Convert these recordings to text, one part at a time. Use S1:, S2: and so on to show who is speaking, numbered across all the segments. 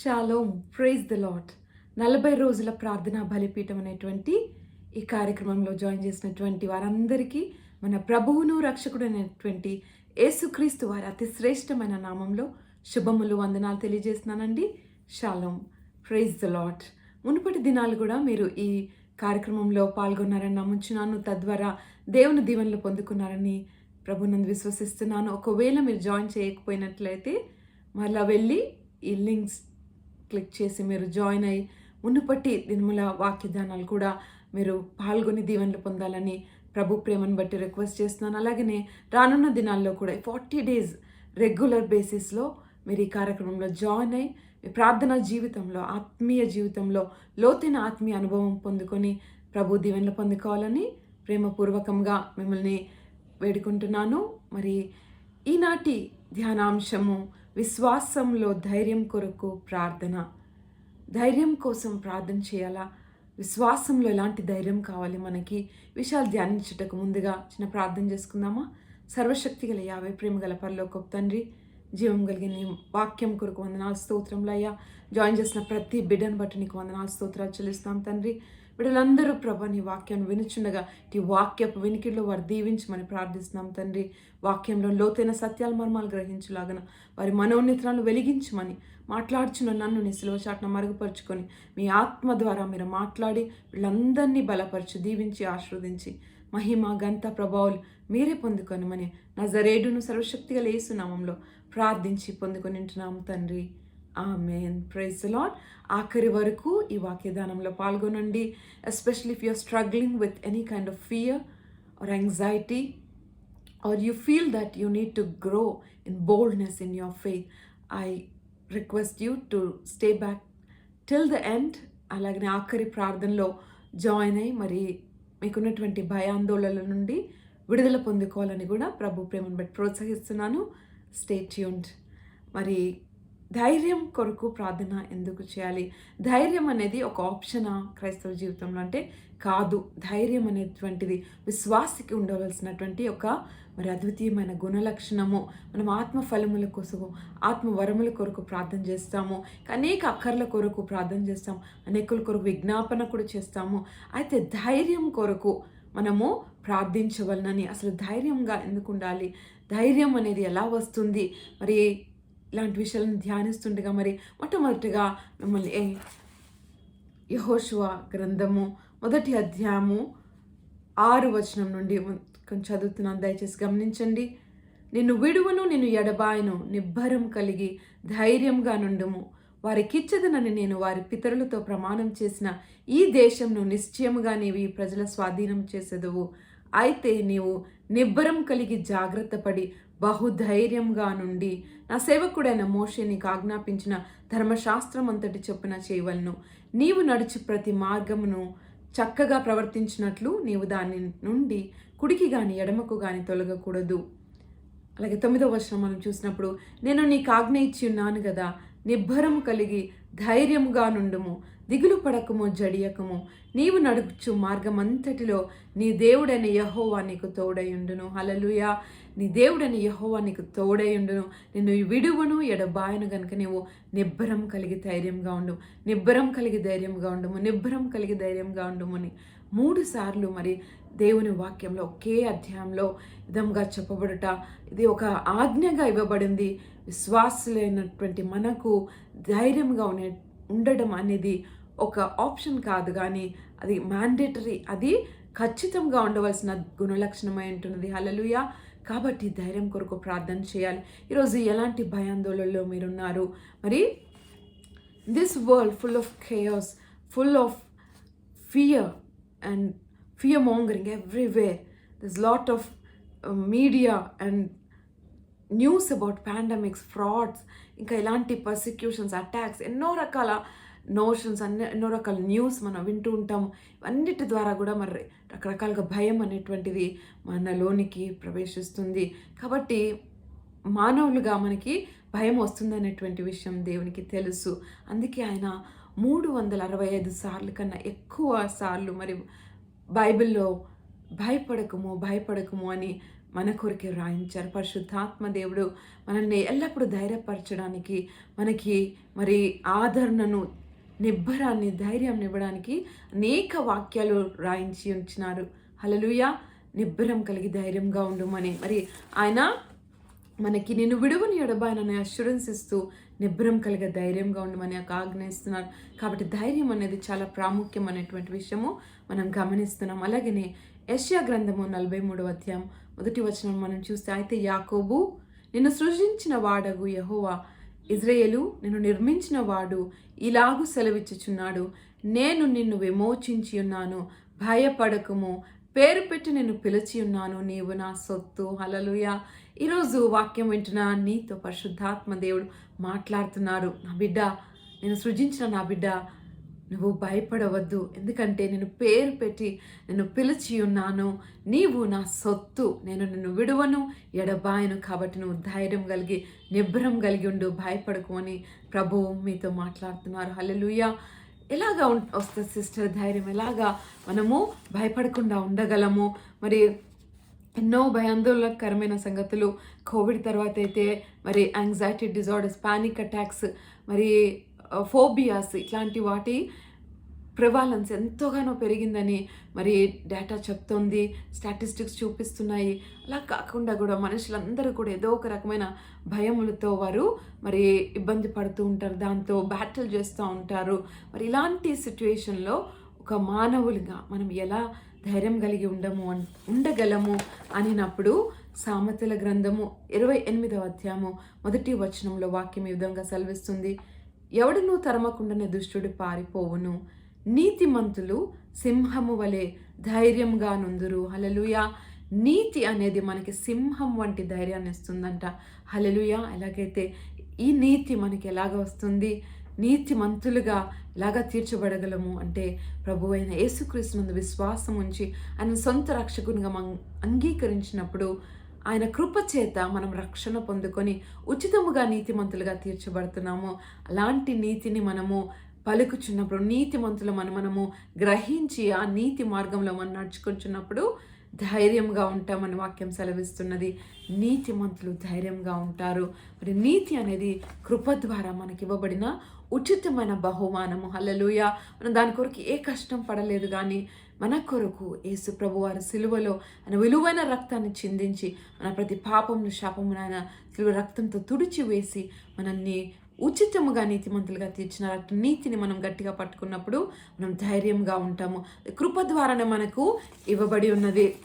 S1: Shalom praise the lot నలభై రోజుల ప్రార్థనా బలిపీఠం అనేటువంటి ఈ కార్యక్రమంలో జాయిన్ చేసినటువంటి వారందరికీ మన ప్రభువును రక్షకుడైనటువంటి యేసుక్రీస్తు వారి అతి శ్రేష్టమైన నామంలో శుభములు వందనాలు తెలియజేస్తున్నానండి. షాలోమ్ ప్రైజ్ ద లాట్ మునుపటి దినాలు కూడా మీరు ఈ కార్యక్రమంలో పాల్గొన్నారని నమ్ముచున్నాను. తద్వారా దేవుని దీవెనలు పొందుకున్నారని ప్రభునందు విశ్వసిస్తున్నాను. ఒకవేళ మీరు జాయిన్ చేయకపోయినట్లయితే మరలా వెళ్ళి ఈ లింక్స్ క్లిక్ చేసి మీరు జాయిన్ అయ్యి మునుపటి దినముల వాక్యదానాలు కూడా మీరు పాల్గొని దీవెనలు పొందాలని ప్రభు ప్రేమను బట్టి రిక్వెస్ట్ చేస్తున్నాను. అలాగనే రానున్న దినాల్లో కూడా ఫార్టీ డేస్ రెగ్యులర్ బేసిస్లో మీరు ఈ కార్యక్రమంలో జాయిన్ అయ్యి మీ ప్రార్థనా జీవితంలో ఆత్మీయ జీవితంలో లోతైన ఆత్మీయ అనుభవం పొందుకొని ప్రభు దీవెనలు పొందుకోవాలని ప్రేమపూర్వకంగా మిమ్మల్ని వేడుకుంటున్నాను. మరి ఈనాటి ధ్యానాంశము విశ్వాసంలో ధైర్యం కొరకు ప్రార్థన. ధైర్యం కోసం ప్రార్థన చేయాలా? విశ్వాసంలో ఎలాంటి ధైర్యం కావాలి మనకి? విషయాలు ధ్యానించుటకు ముందుగా చిన్న ప్రార్థన చేసుకుందామా? సర్వశక్తి గల యావే ప్రేమ గల పరలోకపు తండ్రి జీవం కలిగిన నీ వాక్యం కొరకు వందనాలు స్తోత్రంలో అయ్యా. జాయిన్ చేసిన ప్రతి బిడ్డను బట్టి నీకు వందనాలు స్తోత్రాలు చెల్లిస్తాం తండ్రి. బిడ్డలందరూ ప్రభా నీ వాక్యాన్ని వినుచుండగా ఈ వాక్యపు వినికిడిలో వారు దీవించమని ప్రార్థిస్తున్నాం తండ్రి. వాక్యంలో లోతైన సత్యాల మర్మాలు గ్రహించులాగన వారి మనోన్నతాలను వెలిగించమని మాట్లాడుచున్న నన్ను నీ సిలువ చాటున మరుగుపరుచుకొని మీ ఆత్మ ద్వారా మీరు మాట్లాడి వీళ్ళందరినీ బలపరచు దీవించి ఆశీర్వదించి మహిమ గంత ప్రభావాలు మీరే పొందుకొనమని నజరేడును సర్వశక్తిగా లేసునామంలో ప్రార్థించి పొందుకొని ఉంటున్నాము తండ్రి. ఆమెన్ ప్రైజ్ లాడ్ ఆఖరి వరకు ఈ వాక్యదానంలో పాల్గొనండి. Especially if you're struggling with any kind of fear or anxiety or you feel that you need to grow in boldness in your faith I request you to stay back till the end అలాగనే ఆఖరి ప్రార్థనలో join అయ్యి మరి మీకున్నటువంటి భయాందోళనల నుండి విడుదల పొందుకోవాలని కూడా ప్రభు ప్రేమను బట్టి ప్రోత్సహిస్తున్నాను. స్టే ట్యూన్డ్ మరి ధైర్యం కొరకు ప్రార్థన ఎందుకు చేయాలి? ధైర్యం అనేది ఒక ఆప్షనా క్రైస్తవ జీవితంలో? అంటే కాదు. ధైర్యం అనేటువంటిది విశ్వాసికి ఉండవలసినటువంటి ఒక మరి అద్వితీయమైన గుణలక్షణము. మనం ఆత్మ ఫలముల కోసము ఆత్మ వరముల కొరకు ప్రార్థన చేస్తాము. అనేక అక్కర్ల కొరకు ప్రార్థన చేస్తాము. అనేకుల కొరకు విజ్ఞాపన కూడా చేస్తాము. అయితే ధైర్యం కొరకు మనము ప్రార్థించవలనని అసలు ధైర్యంగా ఎందుకు ఉండాలి? ధైర్యం అనేది ఎలా వస్తుంది? మరి ఇలాంటి విషయాలను ధ్యానిస్తుండగా మరి మొట్టమొదటిగా మిమ్మల్ని యహోశువ గ్రంథము మొదటి అధ్యాయము ఆరు వచనం నుండి కొంచెం చదువుతున్నాను. దయచేసి గమనించండి. నిన్ను విడువను నిన్ను ఎడబాయను నిబ్బరం కలిగి ధైర్యంగా నుండుము. వారికిచ్చదనని నేను వారి పితరులతో ప్రమాణం చేసిన ఈ దేశంను నిశ్చయముగా నీవు ఈ ప్రజల స్వాధీనం చేసేదువు. అయితే నీవు నిబ్బరం కలిగి జాగ్రత్త పడి బహుధైర్యంగా నుండి నా సేవకుడైన మోషే నీకు ఆజ్ఞాపించిన ధర్మశాస్త్రం అంతటి చొప్పున చేయవలను. నీవు నడిచి ప్రతి మార్గమును చక్కగా ప్రవర్తించినట్లు నీవు దాని నుండి కుడికి గాని ఎడమకు గాని తొలగకూడదు. అలాగే తొమ్మిదవ వర్షం మనం చూసినప్పుడు నేను నీకు ఆజ్ఞ ఇచ్చి ఉన్నాను కదా నిబ్బరం కలిగి ధైర్యముగా నుండుము. దిగులు పడకము జడియకము నీవు నడుచు మార్గమంతటిలో నీ దేవుడైన యహోవా నీకు తోడయుండును. హలలుయ నీ దేవుడైన యహోవా నీకు తోడయుండును. నిన్ను విడువను ఎడబాయను గనుక నీవు నిబ్బరం కలిగి ధైర్యంగా ఉండు. నిబ్బరం కలిగి ధైర్యంగా ఉండము నిబ్బరం కలిగి ధైర్యంగా ఉండుమని మూడు సార్లు మరి దేవుని వాక్యంలో ఒకే అధ్యాయంలో విధంగా చెప్పబడుట ఇది ఒక ఆజ్ఞగా ఇవ్వబడింది. విశ్వాసులైనటువంటి మనకు ధైర్యంగా ఉండే ఉండడం అనేది ఒక ఆప్షన్ కాదు కానీ అది మ్యాండేటరీ అది ఖచ్చితంగా ఉండవలసిన గుణలక్షణమై ఉంటున్నది. హలలుయ కాబట్టి ధైర్యం కొరకు ప్రార్థన చేయాలి. ఈరోజు ఎలాంటి భయాందోళనలో మీరున్నారు? మరి this world full of cares full of fear and fear mongering everywhere this lot of media and news about pandemics frauds ఇంకా ఇలాంటి పర్సిక్యూషన్స్ అటాక్స్ ఎన్నో రకాల నోషన్స్ అన్ని ఎన్నో రకాల న్యూస్ మనం వింటూ ఉంటాం. అన్నిటి ద్వారా కూడా మరి రకరకాలుగా భయం అనేటువంటిది మనలోనికి ప్రవేశిస్తుంది. కాబట్టి మానవులుగా మనకి భయం వస్తుందనేటువంటి విషయం దేవునికి తెలుసు. అందుకే ఆయన మూడు వందల అరవై ఐదు సార్లు కన్నా ఎక్కువ సార్లు మరి బైబిల్లో భయపడకము భయపడకము అని మన కొరికే రాయించారు. పరిశుద్ధాత్మ దేవుడు మనల్ని ఎల్లప్పుడూ ధైర్యపరచడానికి మనకి మరి ఆదరణను నిబ్బరాన్ని ధైర్యం ఇవ్వడానికి అనేక వాక్యాలు రాయించి ఉంచినారు. హలలుయ నిబ్బరం కలిగి ధైర్యంగా ఉండమని. మరి ఆయన మనకి నేను విడువని ఎడబాయనని అష్యూరెన్స్ ఇస్తూ నిబ్బరం కలిగే ధైర్యంగా ఉండమని ఒక ఆజ్ఞయిస్తున్నారు కాబట్టి ధైర్యం అనేది చాలా ప్రాముఖ్యమైనటువంటి విషయము మనం గమనిస్తున్నాం. అలాగనే యశ్యా గ్రంథము నలభై మూడవ అధ్యాయం మొదటి వచనం మనం చూస్తే అయితే యాకోబు నిన్ను సృజించిన వాడగు యహోవా. ఇజ్రాయేలు నిన్ను నిర్మించిన వాడు ఇలాగు సెలవిచ్చుచున్నాడు. నేను నిన్ను విమోచించి ఉన్నాను. భయపడకము. పేరు పెట్టి నేను పిలిచి ఉన్నాను. నీవు నా సొత్తు. హలలుయ ఈరోజు వాక్యం వింటున్న నీతో పరిశుద్ధాత్మ దేవుడు మాట్లాడుతున్నారు నా బిడ్డ నేను సృజించిన నా బిడ్డ నువ్వు భయపడవద్దు. ఎందుకంటే నేను పేరు పెట్టి నేను పిలిచి ఉన్నాను. నీవు నా సొత్తు. నేను నిన్ను విడువను. ఎడబాయను కాబట్టి నువ్వు ధైర్యం కలిగి నిబ్రం కలిగి ఉండు. భయపడుకొని ప్రభువు మీతో మాట్లాడుతున్నారు. హల్లెలూయా. ఎలాగా వస్తుంది సిస్టర్ ధైర్యం ఎలాగా మనము భయపడకుండా ఉండగలము? మరి ఎన్నో భయాందోళనకరమైన సంగతులు. కోవిడ్ తర్వాత అయితే మరి యాంగ్జైటీ డిజార్డర్స్ పానిక్ అటాక్స్ మరి ఫోబియాస్ ఇట్లాంటి వాటి ప్రివాలెన్స్ ఎంతోగానో పెరిగిందని మరి డేటా చెప్తోంది స్టాటిస్టిక్స్ చూపిస్తున్నాయి. అలా కాకుండా కూడా మనుషులందరూ కూడా ఏదో ఒక రకమైన భయములతో వారు మరి ఇబ్బంది పడుతూ ఉంటారు దాంతో బ్యాటిల్ చేస్తూ ఉంటారు. మరి ఇలాంటి సిచ్యువేషన్లో ఒక మానవులుగా మనం ఎలా ధైర్యం కలిగి ఉండము ఉండగలము అనినప్పుడు సామెతల గ్రంథము ఇరవై ఎనిమిదవ అధ్యాయము మొదటి వచనంలో వాక్యం ఈ విధంగా సెలవిస్తుంది. ఎవడను తరమకుండానే దుష్టుడు పారిపోవును. నీతిమంతులు సింహము వలె ధైర్యంగా నుందురు. హలలుయ నీతి అనేది మనకి సింహం వంటి ధైర్యాన్ని ఇస్తుందంట. హలలుయ ఎలాగైతే ఈ నీతి మనకి ఎలాగ వస్తుంది? నీతిమంతులుగా ఎలాగా తీర్చబడగలము? అంటే ప్రభు అయిన యేసుక్రీస్తునందు విశ్వాసం ఉంచి ఆయన సొంత రక్షకునిగా మనం అంగీకరించినప్పుడు ఆయన కృప చేత మనం రక్షణ పొందుకొని ఉచితముగా నీతిమంతులుగా తీర్చబడుతున్నాము. అలాంటి నీతిని మనము పలుకుచున్నప్పుడు నీతిమంతులు మనం మనము గ్రహించి ఆ నీతి మార్గంలో మనం నడుచుకుంటున్నప్పుడు ధైర్యంగా ఉంటామని వాక్యం సెలవిస్తున్నది. నీతిమంతులు ధైర్యంగా ఉంటారు. మరి నీతి అనేది కృప ద్వారా మనకి ఇవ్వబడిన ఉచితమైన బహుమానము. హలలుయ మనం దాని కొరకు ఏ కష్టం పడలేదు కానీ మన కొరకు యేసు ప్రభు వారి సిలువలో ఆయన విలువైన రక్తాన్ని చిందించి మన ప్రతి పాపమును శాపమును సిలువ రక్తంతో తుడిచి వేసి మనల్ని ఉచితముగా నీతిమంతులుగా తీర్చిన నీతిని మనం గట్టిగా పట్టుకున్నప్పుడు మనం ధైర్యంగా ఉంటాము. కృప ద్వారానే మనకు ఇవ్వబడి ఉన్నది.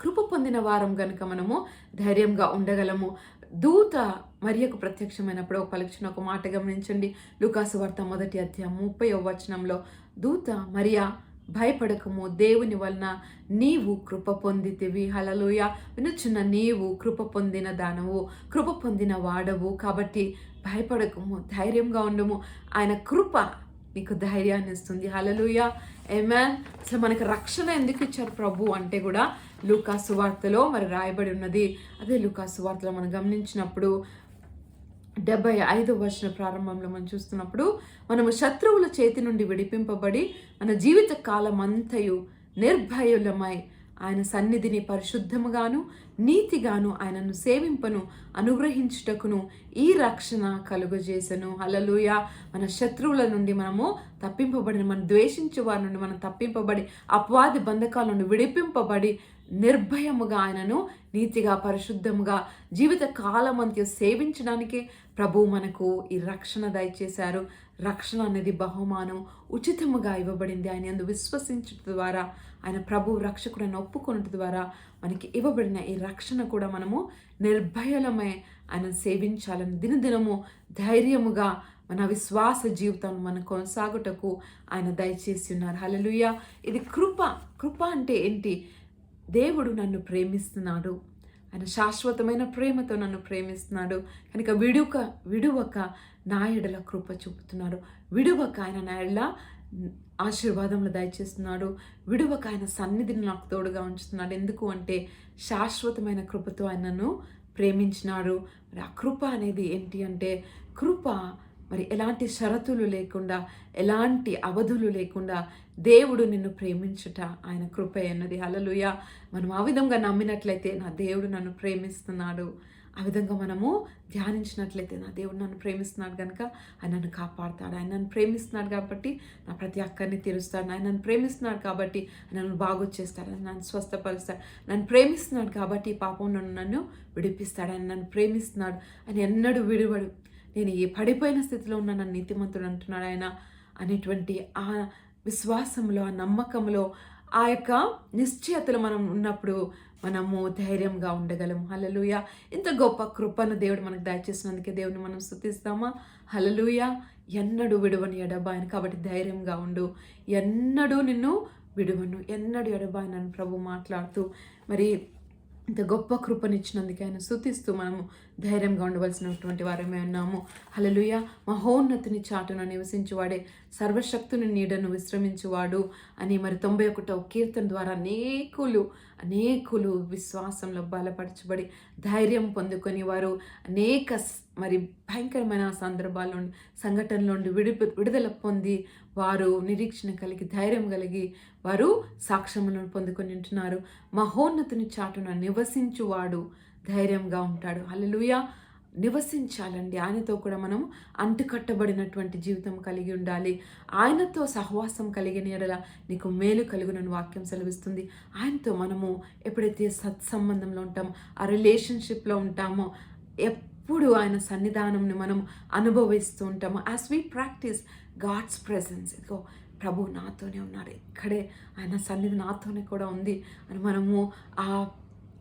S1: కృప పొందిన వారం కనుక మనము ధైర్యంగా ఉండగలము. దూత మరియకు ప్రత్యక్షమైనప్పుడు ఒక పలిచిన ఒక మాట గమనించండి. లుకాసు వార్త మొదటి అధ్యాయం ముప్పై వచనంలో దూత మరియా భయపడకము. దేవుని వలన నీవు కృప పొందితివి. హలలోయ వినుచున్న నీవు కృప పొందిన దానవు. కృప పొందిన వాడవు. కాబట్టి భయపడకము ధైర్యంగా ఉండము. ఆయన కృప నీకు ధైర్యాన్ని ఇస్తుంది. హలలుయ ఏమాన్ అసలు మనకు రక్షణ ఎందుకు ఇచ్చారు ప్రభు అంటే కూడా లూకా వార్తలో మరి రాయబడి ఉన్నది. అదే లూకా వార్తలో మనం గమనించినప్పుడు డెబ్బై ఐదు వర్షం ప్రారంభంలో మనం చూస్తున్నప్పుడు మనము శత్రువుల చేతి నుండి విడిపింపబడి మన జీవిత కాలం అంతయు నిర్భయులమై ఆయన సన్నిధిని పరిశుద్ధముగాను నీతిగాను ఆయనను సేవింపను అనుగ్రహించుటకును ఈ రక్షణ కలుగజేసను. అలలుయ మన శత్రువుల నుండి మనము తప్పింపబడిన మనం ద్వేషించే వారి నుండి మనం తప్పింపబడి అపవాది బంధకాల నుండి విడిపింపబడి నిర్భయముగా ఆయనను నీతిగా పరిశుద్ధముగా జీవిత కాలమంత్య సేవించడానికి ప్రభు మనకు ఈ రక్షణ దయచేశారు. రక్షణ అనేది బహుమానం ఉచితముగా ఇవ్వబడింది. ఆయన అందు విశ్వసించడం ద్వారా ఆయన ప్రభు రక్షకుడని ఒప్పుకున్నట్టు ద్వారా మనకి ఇవ్వబడిన ఈ రక్షణ కూడా మనము నిర్భయలమై ఆయన సేవించాలని దినదినము ధైర్యముగా మన విశ్వాస జీవితం మన కొనసాగుటకు ఆయన దయచేసి ఉన్నారు. హలలుయ ఇది కృప. కృప అంటే ఏంటి? దేవుడు నన్ను ప్రేమిస్తున్నాడు. ఆయన శాశ్వతమైన ప్రేమతో నన్ను ప్రేమిస్తున్నాడు. కనుక విడుక విడువక నా ఎడల కృప చూపుతున్నాడు. విడువక ఆయన నా ఎడల ఆశీర్వాదంలో దయచేస్తున్నాడు. విడువక ఆయన సన్నిధిని నాకు తోడుగా ఉంచుతున్నాడు. ఎందుకు అంటే శాశ్వతమైన కృపతో ఆయన నన్ను ప్రేమించినాడు. మరి ఆ కృప అనేది ఏంటి అంటే కృప మరి ఎలాంటి షరతులు లేకుండా ఎలాంటి అవధులు లేకుండా దేవుడు నిన్ను ప్రేమించుట ఆయన కృప అన్నది. హలలుయ మనం ఆ విధంగా నమ్మినట్లయితే నా దేవుడు నన్ను ప్రేమిస్తున్నాడు. ఆ విధంగా మనము ధ్యానించినట్లయితే నా దేవుడు నన్ను ప్రేమిస్తున్నాడు కనుక ఆయన నన్ను కాపాడుతాడు. ఆయన నన్ను ప్రేమిస్తున్నాడు కాబట్టి నా ప్రతి అక్కరిని తీరుస్తాడు. ఆయన నన్ను ప్రేమిస్తున్నాడు కాబట్టి నన్ను నన్ను చేస్తాడు ఆయన నన్ను స్వస్థపరుస్తాడు. నన్ను ప్రేమిస్తున్నాడు కాబట్టి పాపం నన్ను నన్ను విడిపిస్తాడు. ఆయన నన్ను ప్రేమిస్తున్నాడు. ఆయన ఎన్నడూ విడివడు నేను ఏ పడిపోయిన స్థితిలో ఉన్న నన్ను నీతిమంతుడు అంటున్నాడు ఆయన అనేటువంటి ఆ విశ్వాసంలో ఆ నమ్మకంలో ఆ యొక్క నిశ్చయతలు మనం ఉన్నప్పుడు మనము ధైర్యంగా ఉండగలం. హలలుయ ఇంత గొప్ప కృపను దేవుడు మనకు దయచేసినందుకే దేవుని మనం స్థుతిస్తామా? హలలుయ ఎన్నడూ విడువని ఎడబాయను కాబట్టి ధైర్యంగా ఉండు. ఎన్నడూ నిన్ను విడువను. ఎన్నడూ ఎడబాయనని ప్రభు మాట్లాడుతూ. మరి ఇంత గొప్ప కృపనిచ్చినందుకే ఆయన స్థుతిస్తూ మనము ధైర్యంగా ఉండవలసినటువంటి వారమే ఉన్నాము. హలలుయ మహోన్నతిని చాటున నివసించువాడే సర్వశక్తుని నీడను విశ్రమించువాడు అని మరి తొంభై ఒకటో కీర్తన ద్వారా అనేకులు అనేకులు విశ్వాసంలో బలపరచబడి ధైర్యం పొందుకొని వారు అనేక మరి భయంకరమైన సందర్భాల్లో సంఘటనలో నుండి విడి విడుదల పొంది వారు నిరీక్షణ కలిగి ధైర్యం కలిగి వారు సాక్ష్యములను పొందుకొని ఉంటున్నారు. మహోన్నతిని చాటున నివసించువాడు ధైర్యంగా ఉంటాడు. అల్లెలుయ నివసించాలండి. ఆయనతో కూడా మనం అంటుకట్టబడినటువంటి జీవితం కలిగి ఉండాలి. ఆయనతో సహవాసం కలిగిన ఎడల నీకు మేలు కలుగునని వాక్యం సెలవిస్తుంది. ఆయనతో మనము ఎప్పుడైతే సత్సంబంధంలో ఉంటామో ఆ రిలేషన్షిప్లో ఉంటామో ఎప్పుడు ఆయన సన్నిధానంని మనం అనుభవిస్తూ ఉంటాము as we practise God's presence ఇదిగో ప్రభు నాతోనే ఉన్నాడు. ఇక్కడే ఆయన సన్నిధి నాతోనే కూడా ఉంది. అని మనము ఆ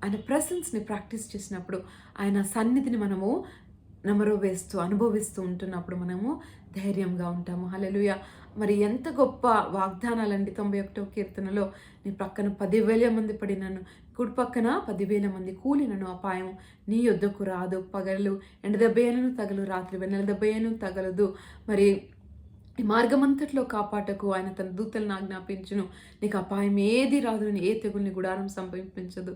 S1: ఆయన ప్రెసెన్స్ని ప్రాక్టీస్ చేసినప్పుడు ఆయన సన్నిధిని మనము నమరో వేస్తూ అనుభవిస్తూ ఉంటున్నప్పుడు మనము ధైర్యంగా ఉంటాము. హలలుయ మరి ఎంత గొప్ప వాగ్దానాలండి తొంభై ఒకటో కీర్తనలో నీ పక్కన పదివేల మంది పడినను కుడి పక్కన పదివేల మంది కూలినను అపాయం. నీ యొద్దకు రాదు పగలు. ఎండ దెబ్బయను తగలు రాత్రి వెన్నెల దెబ్బయను తగలదు. మరి ఈ మార్గమంతట్లో కాపాటకు ఆయన తన దూతలను ఆజ్ఞాపించును. నీకు అపాయం ఏది రాదు ఏ తెగుల్ని గుడారం సంభవించదు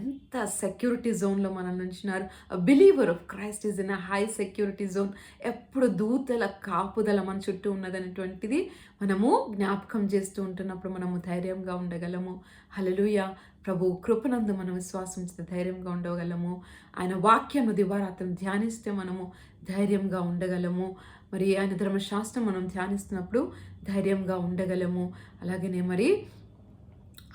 S1: ఎంత సెక్యూరిటీ జోన్లో మనల్ని ఉంచినారు. Believer of Christ is in a high security zone ఎప్పుడు దూతల కాపుదల మన చుట్టూ ఉన్నదనేటువంటిది మనము జ్ఞాపకం చేస్తూ ఉంటున్నప్పుడు మనము ధైర్యంగా ఉండగలము. హలలుయ ప్రభు కృపనందు మనం విశ్వాసించిన ధైర్యంగా ఉండగలము. ఆయన వాక్యము దివారాత్రం ధ్యానిస్తే మనము ధైర్యంగా ఉండగలము. మరి ఆయన ధర్మశాస్త్రం మనం ధ్యానిస్తున్నప్పుడు ధైర్యంగా ఉండగలము. అలాగనే మరి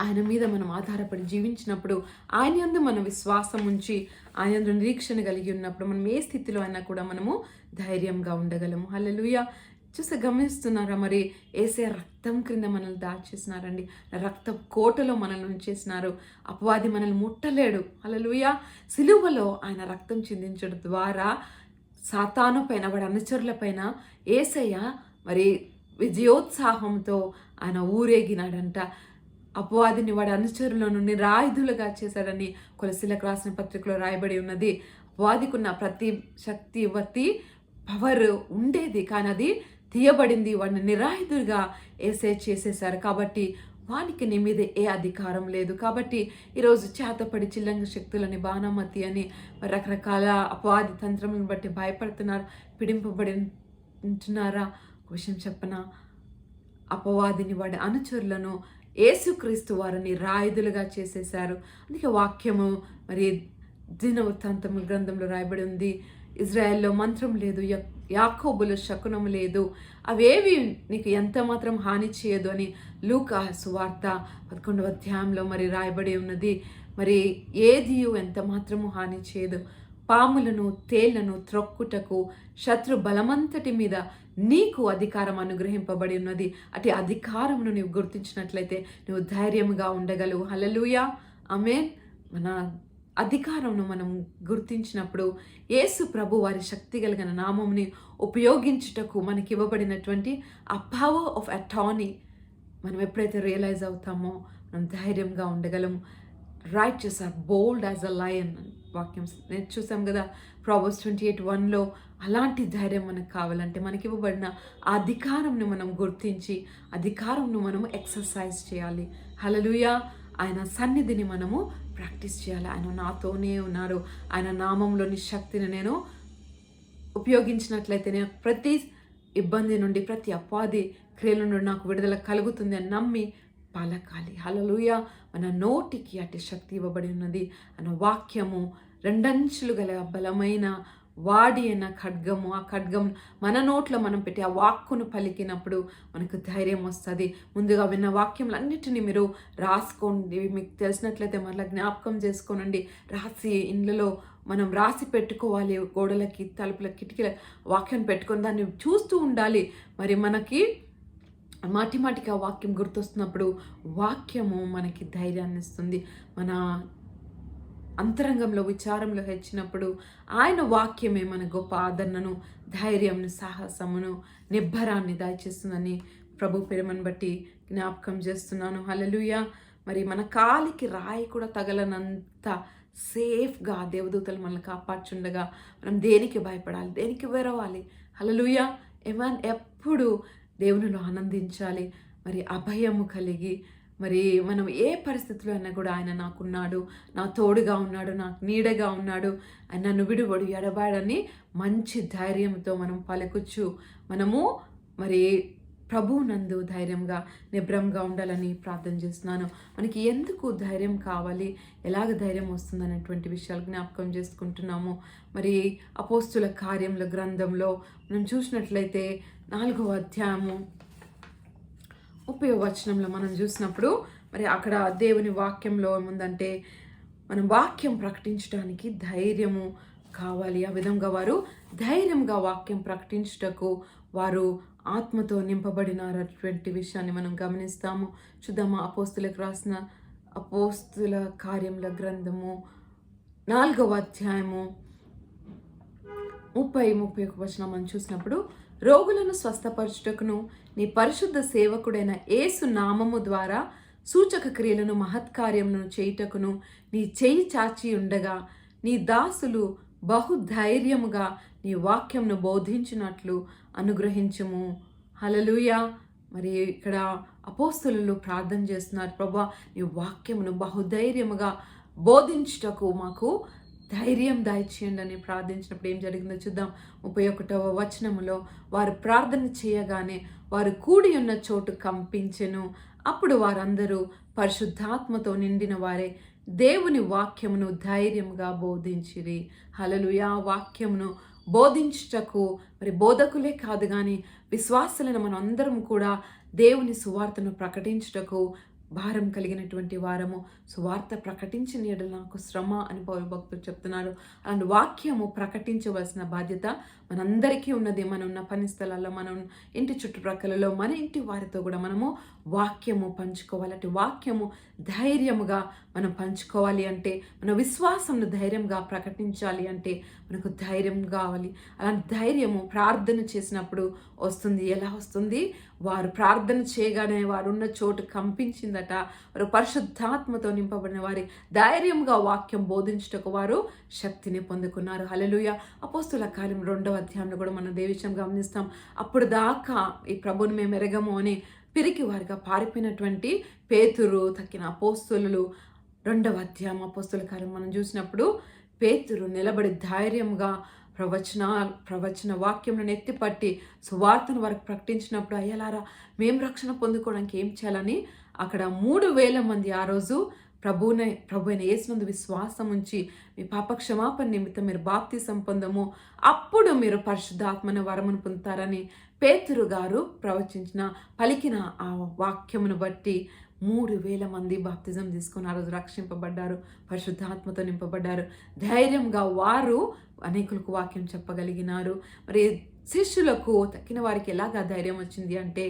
S1: ఆయన మీద మనం ఆధారపడి జీవించినప్పుడు ఆయన యందు మనం విశ్వాసం ఉంచి ఆయన యందు నిరీక్షణ కలిగి ఉన్నప్పుడు మనం ఏ స్థితిలో అయినా కూడా మనము ధైర్యంగా ఉండగలము. హలలుయ చూస్తే గమనిస్తున్నారా మరి? ఏసే రక్తం క్రింద మనల్ని దాచేసినారండి. రక్త కోటలో మనల్ని ఉంచేసినారు. అపవాది మనల్ని ముట్టలేడు. హల్లెలూయ. సిలువలో ఆయన రక్తం చిందించడం ద్వారా సాతాను పైన వాడి అనుచరుల పైన ఏసయ్య మరి విజయోత్సాహంతో ఆయన ఊరేగినాడంట. అపవాదిని వాడి అనుచరుల నుండి రాయుధులుగా చేశాడని కొలసిలకు రాసిన పత్రికలో రాయబడి ఉన్నది. అపవాదికున్న ప్రతి శక్తి వతి పవర్ ఉండేది కానీ అది తీయబడింది. వాడిని నిరాయుధులుగా ఏసే చేసేశారు. కాబట్టి వానికి నీ మీద ఏ అధికారం లేదు. కాబట్టి ఈరోజు చేతపడి చిల్లంగ శక్తులని బాణమతి అని రకరకాల అపవాది తంత్రములను బట్టి భయపడుతున్నారు పిడింపబడి ఉంటున్నారా విషయం చెప్పన? అపవాదిని వాడి అనుచరులను ఏసుక్రీస్తు వారిని రాయుదులుగా చేసేశారు. అందుకే వాక్యము మరి దినవృత్తాంతము గ్రంథంలో రాయబడి ఉంది. ఇజ్రాయెల్లో మంత్రం లేదు యాకోబులు శకునం లేదు. అవేవి నీకు ఎంత మాత్రం హాని చేయదు అని లూకా సువార్త పదకొండవ అధ్యాయంలో మరి రాయబడి ఉన్నది. మరి ఏది ఎంత మాత్రము హాని చేయదు? పాములను తేళ్ళను త్రొక్కుటకు శత్రు బలమంతటి మీద నీకు అధికారం అనుగ్రహింపబడి ఉన్నది. అటు అధికారమును నీవు గుర్తించినట్లయితే నువ్వు ధైర్యంగా ఉండగలవు. హలలుయా అమేన్ మన అధికారంను మనం గుర్తించినప్పుడు యేసు ప్రభు వారి శక్తి కలిగిన నామంని ఉపయోగించుటకు మనకి ఇవ్వబడినటువంటి ఆ పవర్ ఆఫ్ అటానీ మనం ఎప్పుడైతే రియలైజ్ అవుతామో మనం ధైర్యంగా ఉండగలము right are bold as a lion వాక్యం నేను చూసాం కదా ప్రాబర్స్ ట్వంటీ ఎయిట్ వన్లో అలాంటి ధైర్యం మనకు కావాలంటే మనకి ఇవ్వబడిన ఆ అధికారంను మనం గుర్తించి అధికారంను మనము ఎక్సర్సైజ్ చేయాలి. హలలుయా ఆయన సన్నిధిని మనము ప్రాక్టీస్ చేయాలి. ఆయన నాతోనే ఉన్నారు. ఆయన నామంలోని శక్తిని నేను ఉపయోగించినట్లయితే నేను ప్రతి ఇబ్బంది నుండి ప్రతి అపాధి క్రియల నుండి నాకు విడుదల కలుగుతుంది అని నమ్మి పలకాలి. హలలుయ మన నోటికి అటు శక్తి ఇవ్వబడి ఉన్నది. అన్న వాక్యము రెండంచులు గల బలమైన వాడి అయిన ఖడ్గము ఆ ఖడ్గం మన నోట్లో మనం పెట్టి ఆ వాక్కును పలికినప్పుడు మనకు ధైర్యం వస్తుంది. ముందుగా విన్న వాక్యములన్నిటినీ మీరు రాసుకోండి. మీకు తెలిసినట్లయితే మరలా జ్ఞాపకం చేసుకోనండి. రాసి ఇండ్లలో మనం రాసి పెట్టుకోవాలి. గోడలకి తలుపుల కిటికీల వాక్యం పెట్టుకొని దాన్ని చూస్తూ ఉండాలి. మరి మనకి మాటి మాటికి ఆ వాక్యం గుర్తొస్తున్నప్పుడు వాక్యము మనకి ధైర్యాన్ని ఇస్తుంది. మన అంతరంగంలో విచారంలో హెచ్చినప్పుడు ఆయన వాక్యమే మన గొప్ప ఆదరణను ధైర్యంను సాహసమును నిబ్బరాన్ని దయచేస్తుందని ప్రభు పెరమని బట్టి జ్ఞాపకం చేస్తున్నాను. హలలుయ మరి మన కాలికి రాయి కూడా తగలనంత సేఫ్గా దేవదూతలు మనల్ని కాపాడుచుండగా మనం దేనికి భయపడాలి? దేనికి వెరవాలి? హలలుయ ఏమన్ ఎప్పుడు దేవునిలో ఆనందించాలి? మరి అభయము కలిగి మరి మనం ఏ పరిస్థితిలో అయినా కూడా ఆయన నాకున్నాడు నా తోడుగా ఉన్నాడు నాకు నీడగా ఉన్నాడు ఆయన నన్ను విడుబడు ఎడబాడని మంచి ధైర్యంతో మనం పలకొచ్చు. మనము మరి ప్రభు నందు ధైర్యంగా నిబ్రంగా ఉండాలని ప్రార్థన చేస్తున్నాను. మనకి ఎందుకు ధైర్యం కావాలి? ఎలాగ ధైర్యం వస్తుంది అనేటువంటి విషయాలు జ్ఞాపకం చేసుకుంటున్నాము. మరి అపోస్తుల కార్యముల గ్రంథంలో మనం చూసినట్లయితే నాలుగవ అధ్యాయము ఉపయోగవచనంలో మనం చూసినప్పుడు మరి అక్కడ దేవుని వాక్యంలో ఏముందంటే మనం వాక్యం ప్రకటించడానికి ధైర్యము కావాలి. ఆ విధంగా వారు ధైర్యంగా వాక్యం ప్రకటించుటకు వారు ఆత్మతో నింపబడినటువంటి విషయాన్ని మనం గమనిస్తాము. చూద్దామా అపోస్తులకు రాసిన అపోస్తుల కార్యముల గ్రంథము నాలుగవ అధ్యాయము ముప్పై ముప్పై ఒక వచనం మనం చూసినప్పుడు రోగులను స్వస్థపరచుటకును నీ పరిశుద్ధ సేవకుడైన ఏసు నామము ద్వారా సూచక క్రియలను మహత్కార్యములను చేయుటకును నీ చేయి చాచి ఉండగా నీ దాసులు బహుధైర్యముగా నీ వాక్యంను బోధించినట్లు అనుగ్రహించము. హలలుయ మరి ఇక్కడ అపోస్తులు ప్రార్థన చేస్తున్నారు. ప్రభా నీ వాక్యమును బహుధైర్యముగా బోధించుటకు మాకు ధైర్యం దాయిచేయండి అని ప్రార్థించినప్పుడు ఏం జరిగిందో చూద్దాం. ముప్పై ఒకటవ వచనములో వారు ప్రార్థన చేయగానే వారు కూడి ఉన్న చోటు కంపించెను. అప్పుడు వారందరూ పరిశుద్ధాత్మతో నిండిన వారే దేవుని వాక్యమును ధైర్యంగా బోధించిరి. హలలుయా వాక్యమును బోధించుటకు మరి బోధకులే కాదు కానీ విశ్వాసులను మనం అందరం కూడా దేవుని సువార్తను ప్రకటించుటకు భారం కలిగినటువంటి వారము. సువార్త ప్రకటించిన ఎడల నాకు శ్రమ అని పౌరు భక్తులు చెప్తున్నారు. అలాంటి వాక్యము ప్రకటించవలసిన బాధ్యత మనందరికీ ఉన్నది. మనం ఉన్న పని స్థలాల్లో మనం ఇంటి చుట్టుప్రక్కలలో మన ఇంటి వారితో కూడా మనము వాక్యము పంచుకోవాలి. అటు వాక్యము ధైర్యముగా మనం పంచుకోవాలి అంటే మన విశ్వాసంను ధైర్యంగా ప్రకటించాలి అంటే మనకు ధైర్యం కావాలి. అలాంటి ధైర్యము ప్రార్థన చేసినప్పుడు వస్తుంది. ఎలా వస్తుంది? వారు ప్రార్థన చేయగానే వారు ఉన్న చోటు కంపించిందట. వారు పరిశుద్ధాత్మతో నింపబడిన వారి ధైర్యంగా వాక్యం బోధించుటకు వారు శక్తిని పొందుకున్నారు. హలలుయ అపోస్తుల కార్యం రెండవ అధ్యాయంలో కూడా మనం దేవిషయం గమనిస్తాం. అప్పుడు దాకా ఈ ప్రభుని మేము ఎరగము అని పిరికి వారిగా పారిపోయినటువంటి పేతురు తక్కిన అపోస్తులు. రెండవ అధ్యాయం అపోస్తుల కార్యం మనం చూసినప్పుడు పేతురు నిలబడి ధైర్యంగా ప్రవచన ప్రవచన వాక్యంను ఎత్తిపట్టి సువార్తను వరకు ప్రకటించినప్పుడు అయ్యలారా మేము రక్షణ పొందుకోవడానికి ఏం చేయాలని అక్కడ మూడు వేల మంది ఆ రోజు ప్రభువున ప్రభు అయిన యేసునందు విశ్వాసం ఉంచి మీ పాప క్షమాపణ నిమిత్తం మీరు బాప్తి సంపొందము అప్పుడు మీరు పరిశుద్ధాత్మన వరమును పొందుతారని పేతురు గారు ప్రవచించిన పలికిన ఆ వాక్యమును బట్టి మూడు వేల మంది బాప్తిజం తీసుకుని ఆ రోజు రక్షింపబడ్డారు పరిశుద్ధాత్మతో నింపబడ్డారు. ధైర్యంగా వారు అనేకులకు వాక్యం చెప్పగలిగినారు. మరి శిష్యులకు తక్కిన వారికి ఎలాగా ధైర్యం వచ్చింది అంటే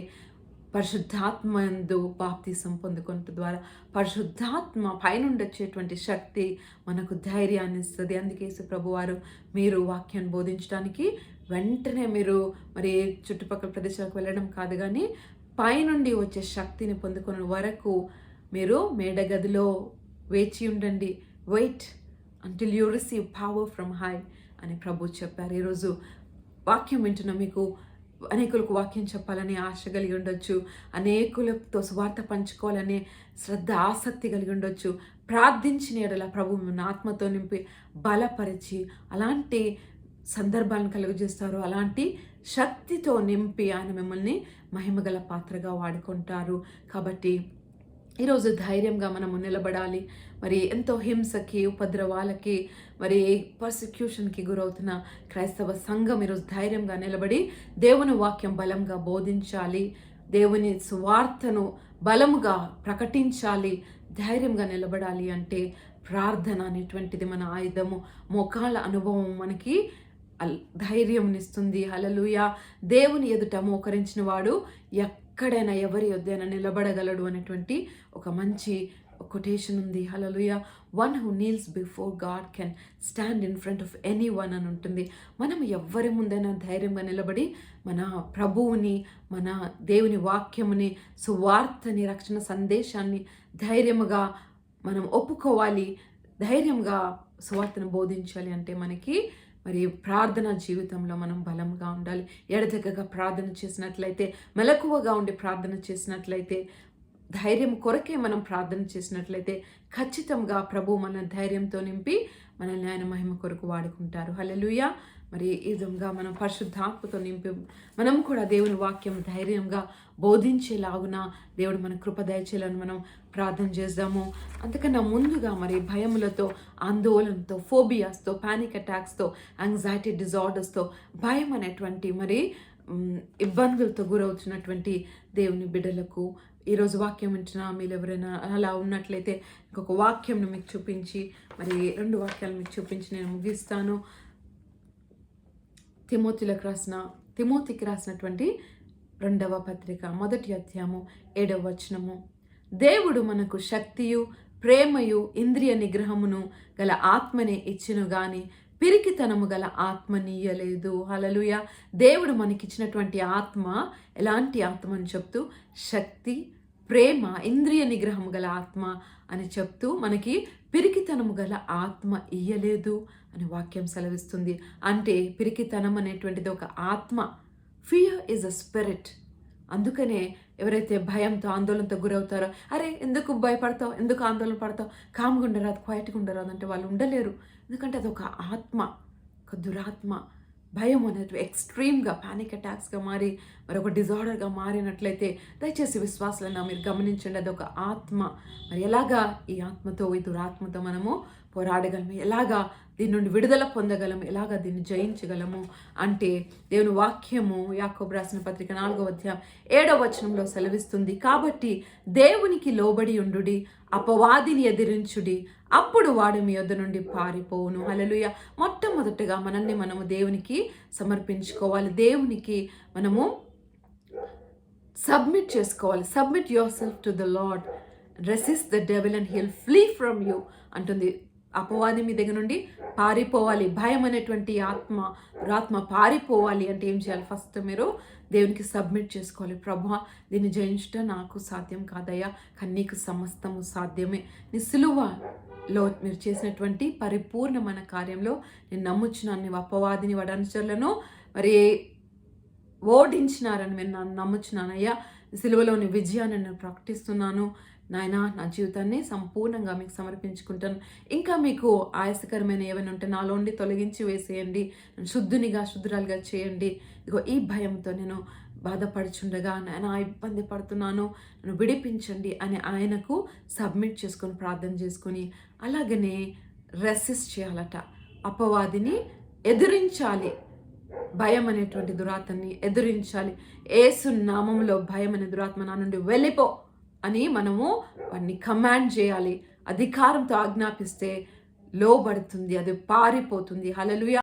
S1: పరిశుద్ధాత్మందు బాప్తీసం పొందుకుంటు ద్వారా పరిశుద్ధాత్మ పైనుండి వచ్చేటువంటి శక్తి మనకు ధైర్యాన్ని ఇస్తుంది. అందుకే ప్రభు వారు మీరు వాక్యాన్ని బోధించడానికి వెంటనే మీరు మరి చుట్టుపక్కల ప్రదేశాలకు వెళ్ళడం కాదు కానీ పైనుండి వచ్చే శక్తిని పొందుకున్న వరకు మీరు మేడగదిలో వేచి ఉండండి. Wait until you receive power from high అని ప్రభు చెప్పారు. ఈరోజు వాక్యం వింటున్న మీకు అనేకులకు వాక్యం చెప్పాలనే ఆశ కలిగి ఉండొచ్చు. అనేకులతో సువార్త పంచుకోవాలనే శ్రద్ధ ఆసక్తి కలిగి ఉండొచ్చు. ప్రార్థించిన ఎడల ప్రభు ఆత్మతో నింపి బలపరిచి అలాంటి సందర్భాలను కలుగజేస్తారు. అలాంటి శక్తితో నింపి ఆయన మిమ్మల్ని మహిమగల పాత్రగా వాడుకుంటారు. కాబట్టి ఈరోజు ధైర్యంగా మనము నిలబడాలి. మరి ఎంతో హింసకి ఉపద్రవాలకి మరి పర్సిక్యూషన్కి గురవుతున్న క్రైస్తవ సంఘం ఈరోజు ధైర్యంగా నిలబడి దేవుని వాక్యం బలంగా బోధించాలి. దేవుని సువార్తను బలముగా ప్రకటించాలి. ధైర్యంగా నిలబడాలి అంటే ప్రార్థన అనేటువంటిది మన ఆయుధము. మోకాళ్ళ అనుభవం మనకి ధైర్యంనిస్తుంది హలలుయ దేవుని ఎదుట మోకరించిన వాడు ఎక్కడైనా ఎవరి వద్దైనా నిలబడగలడు అనేటువంటి ఒక మంచి కొటేషన్ ఉంది. Hallelujah one who kneels before God can stand in front of any one అని ఉంటుంది. మనం ఎవరి ముందైనా ధైర్యంగా నిలబడి మన ప్రభువుని మన దేవుని వాక్యముని సువార్తని రక్షణ సందేశాన్ని ధైర్యముగా మనం ఒప్పుకోవాలి. ధైర్యంగా సువార్తను బోధించాలి అంటే మనకి మరి ప్రార్థన జీవితంలో మనం బలంగా ఉండాలి. ఎడతెగగా ప్రార్థన చేసినట్లయితే మెలకువగా ఉండి ప్రార్థన చేసినట్లయితే ధైర్యం కొరకే మనం ప్రార్థన చేసినట్లయితే ఖచ్చితంగా ప్రభు మన ధైర్యంతో నింపి మనల్ని ఆయన మహిమ కొరకు వాడుకుంటారు. హలలుయ మరి ఈ విధంగా మనం పరిశుద్ధాత్మతో నింపి మనం కూడా దేవుని వాక్యం ధైర్యంగా బోధించేలాగున దేవుడు మన కృప దయచేయాలని మనం ప్రార్థన చేద్దాము. అంతకన్నా ముందుగా మరి భయములతో ఆందోళనతో ఫోబియాస్తో పానిక్ అటాక్స్తో యాంగ్జైటీ డిజార్డర్స్తో భయం అనేటువంటి మరి ఇబ్బందులతో గురవుతున్నటువంటి దేవుని బిడ్డలకు ఈరోజు వాక్యం ఉంచిన మీరు ఎవరైనా అలా ఉన్నట్లయితే ఇంకొక వాక్యంను మీకు చూపించి మరి రెండు వాక్యాలు మీకు చూపించి నేను ముగిస్తాను. తిమోతిలకు రాసిన తిమోతికి రాసినటువంటి రెండవ పత్రిక మొదటి అధ్యాయము ఏడవ వచనము. దేవుడు మనకు శక్తియు ప్రేమయు ఇంద్రియ నిగ్రహమును గల ఆత్మనే ఇచ్చిను గాని పిరికితనము గల ఆత్మనీయలేదు హలలుయ దేవుడు మనకిచ్చినటువంటి ఆత్మ ఎలాంటి ఆత్మ అని చెప్తూ శక్తి ప్రేమ ఇంద్రియ నిగ్రహము గల ఆత్మ అని చెప్తూ మనకి పిరికితనము గల ఆత్మ ఇయ్యలేదు అని వాక్యం సెలవిస్తుంది. అంటే పిరికితనం అనేటువంటిది ఒక ఆత్మ. ఫియర్ ఇస్ అ స్పిరిట్ అందుకనే ఎవరైతే భయంతో ఆందోళనతో గురవుతారో అరే ఎందుకు భయపడతావు? ఎందుకు ఆందోళన పడతావు? కామ్గా ఉండరాదు క్వైట్గా ఉండరాదు అంటే వాళ్ళు ఉండలేరు. ఎందుకంటే అది ఒక ఆత్మ ఒక దురాత్మ. భయం అనేది ఎక్స్ట్రీమ్గా పానిక్ అటాక్స్గా మారి మరొక డిజార్డర్గా మారినట్లయితే దయచేసి విశ్వాసాలను మీరు గమనించండి. అది ఒక ఆత్మ. మరి ఎలాగా ఈ ఆత్మతో ఈ దురాత్మతో మనము పోరాడగలము? ఎలాగా దీని నుండి విడుదల పొందగలము? ఎలాగా దీన్ని జయించగలము? అంటే దేవుని వాక్యము యాకోబు రాసిన పత్రిక నాలుగో అధ్యాయం ఏడవ వచనంలో సెలవిస్తుంది కాబట్టి దేవునికి లోబడి ఉండు అపవాదిని ఎదిరించుడి అప్పుడు వాడు మీ వద్ద నుండి పారిపోవును. అలలుయ మొట్టమొదటగా మనల్ని మనము దేవునికి సమర్పించుకోవాలి. దేవునికి మనము సబ్మిట్ చేసుకోవాలి. Submit yourself to the Lord resist the devil and he'll flee from you అంటుంది అపవాది మీ దగ్గర నుండి పారిపోవాలి. భయం అనేటువంటి ఆత్మ ఆత్మ పారిపోవాలి అంటే ఏం చేయాలి? ఫస్ట్ మీరు దేవునికి సబ్మిట్ చేసుకోవాలి. ప్రభా దీన్ని జయించడం నాకు సాధ్యం కాదయ్యా. కానీ నీకు సమస్తము సాధ్యమే. నీ సులువలో మీరు చేసినటువంటి పరిపూర్ణమైన కార్యంలో నేను నమ్ముచున్నాను. నీ అపవాదిని వడంచర్లను మరి ఓడించినారని నేను నమ్ముచున్నానయ్యా సిలువలోని విజయాన్ని నేను ప్రకటిస్తున్నాను. నాయన నా జీవితాన్ని సంపూర్ణంగా మీకు సమర్పించుకుంటాను. ఇంకా మీకు ఆయాసకరమైన ఏమైనా ఉంటే నాలోండి తొలగించి వేసేయండి. శుద్ధునిగా శుద్ధురాలుగా చేయండి. ఇగో ఈ భయంతో నేను బాధపడుచుండగా నాయన ఇబ్బంది పడుతున్నాను. నన్ను విడిపించండి అని ఆయనకు సబ్మిట్ చేసుకొని ప్రార్థన చేసుకొని అలాగనే రెసిస్ట్ చేయాలట. అపవాదిని ఎదిరించాలి. భయం అనేటువంటి దురాత్మని ఎదిరించాలి. ఏసు నామంలో భయం అనే దురాత్మ నా నుండి వెళ్ళిపో. అని మనము వాడిని కమాండ్ చేయాలి. అధికారంతో ఆజ్ఞాపిస్తే లోబడుతుంది అది పారిపోతుంది. హలలుయ